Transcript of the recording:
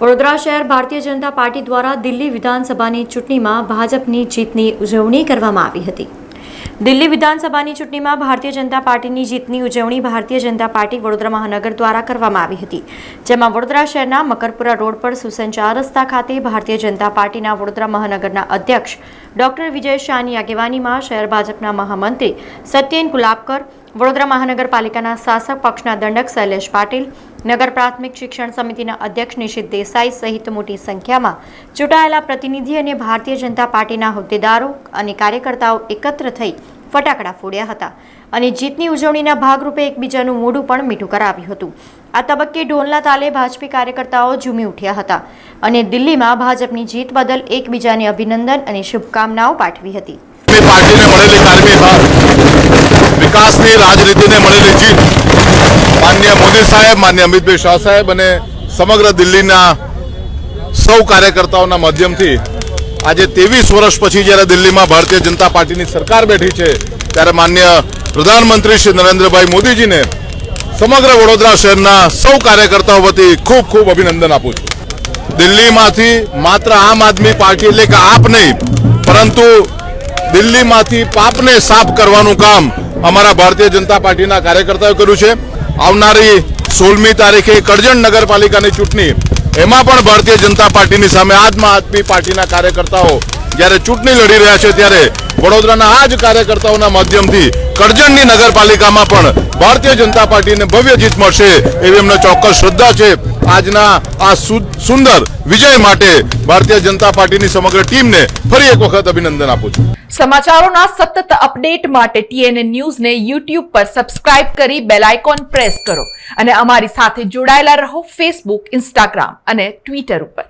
વડોદરા શહેર ભારતીય જનતા પાર્ટી દ્વારા દિલ્હી વિધાનસભાની ચૂંટણીમાં ભાજપની જીતની ઉજવણી કરવામાં આવી હતી. દિલ્હી વિધાનસભાની ચૂંટણીમાં ભારતીય જનતા પાર્ટીની જીતની ઉજવણી ભારતીય જનતા પાર્ટી વડોદરા મહાનગર દ્વારા કરવામાં આવી હતી. જેમાં વડોદરા શહેરના મકરપુરા રોડ પર સુસંચાર રસ્તા ખાતે ભારતીય જનતા પાર્ટીના વડોદરા મહાનગરના અધ્યક્ષ ડોક્ટર વિજય શાહની આગેવાનીમાં શહેર ભાજપના મહામંત્રી સત્યેન કુલાબકર વડોદરા મહાનગરપાલિકાના શાસક પક્ષના દંડક શૈલેષ પાટીલ, નગર પ્રાથમિક શિક્ષણ સમિતિના અધ્યક્ષ નિશિત દેસાઈ સહિત મોટી સંખ્યામાં ચૂંટાયેલા પ્રતિનિધિ અને ભારતીય જનતા પાર્ટીના હોદ્દેદારો અને કાર્યકર્તાઓ એકત્ર થઈ ફટાકડા ફોડ્યા હતા અને જીતની ઉજવણીના ભાગરૂપે એકબીજાનું મોઢું પણ મીઠું કરાવ્યું હતું. આ તબક્કે ઢોલના તાલે ભાજપી કાર્યકર્તાઓ ઝૂમી ઉઠ્યા હતા અને દિલ્હીમાં ભાજપની જીત બદલ એકબીજાને અભિનંદન અને શુભકામનાઓ પાઠવી હતી. વિકાસની રાજનીતિને મળેલી જીત માન્ય મોદી સાહેબ, માન્ય અમિતભાઈ શાહ સાહેબ અને સમગ્ર દિલ્હીના સૌ કાર્યકર્તાઓના માધ્યમથી આજે ત્રેવીસ વર્ષ પછી જ્યારે દિલ્હીમાં ભારતીય જનતા પાર્ટીની સરકાર બેઠી છે, ત્યારે માન્ય પ્રધાનમંત્રી શ્રી નરેન્દ્રભાઈ મોદીજીને સમગ્ર વડોદરા શહેરના સૌ કાર્યકર્તાઓ વતી ખૂબ ખૂબ અભિનંદન આપું છું. દિલ્હીમાંથી માત્ર આમ આદમી પાર્ટી એટલે કે આપ નહીં, પરંતુ દિલ્હીમાંથી પાપને સાફ કરવાનું કામ અમારા ભારતીય જનતા પાર્ટીના કાર્યકર્તાઓએ કર્યું છે. આવનારી સોળમી તારીખે કરજણ નગરપાલિકાની ચૂંટણી. એમાં પણ ભારતીય જનતા પાર્ટીની સામે આજમાં આદમી પાર્ટીના કાર્યકર્તાઓ જ્યારે ચૂંટણી લડી રહ્યા છે ત્યારે વડોદરાના આ જ કાર્યકર્તાઓના માધ્યમથી કરજણની નગરપાલિકામાં પણ ભારતીય જનતા પાર્ટીને ભવ્ય જીત મળશે એવી એમને ચોક્કસ શ્રદ્ધા છે. આજના આ સુંદર વિજય માટે ભારતીય જનતા પાર્ટીની સમગ્ર ટીમને ફરી એક વખત અભિનંદન આપું છું. સમાચારોના સતત અપડેટ માટે ટીએનએ ન્યૂઝને યુટ્યુબ પર સબસ્ક્રાઇબ કરી બેલ આઇકોન પ્રેસ કરો અને અમારી સાથે જોડાયેલા રહો ફેસબુક, ઇન્સ્ટાગ્રામ અને ટ્વિટર ઉપર.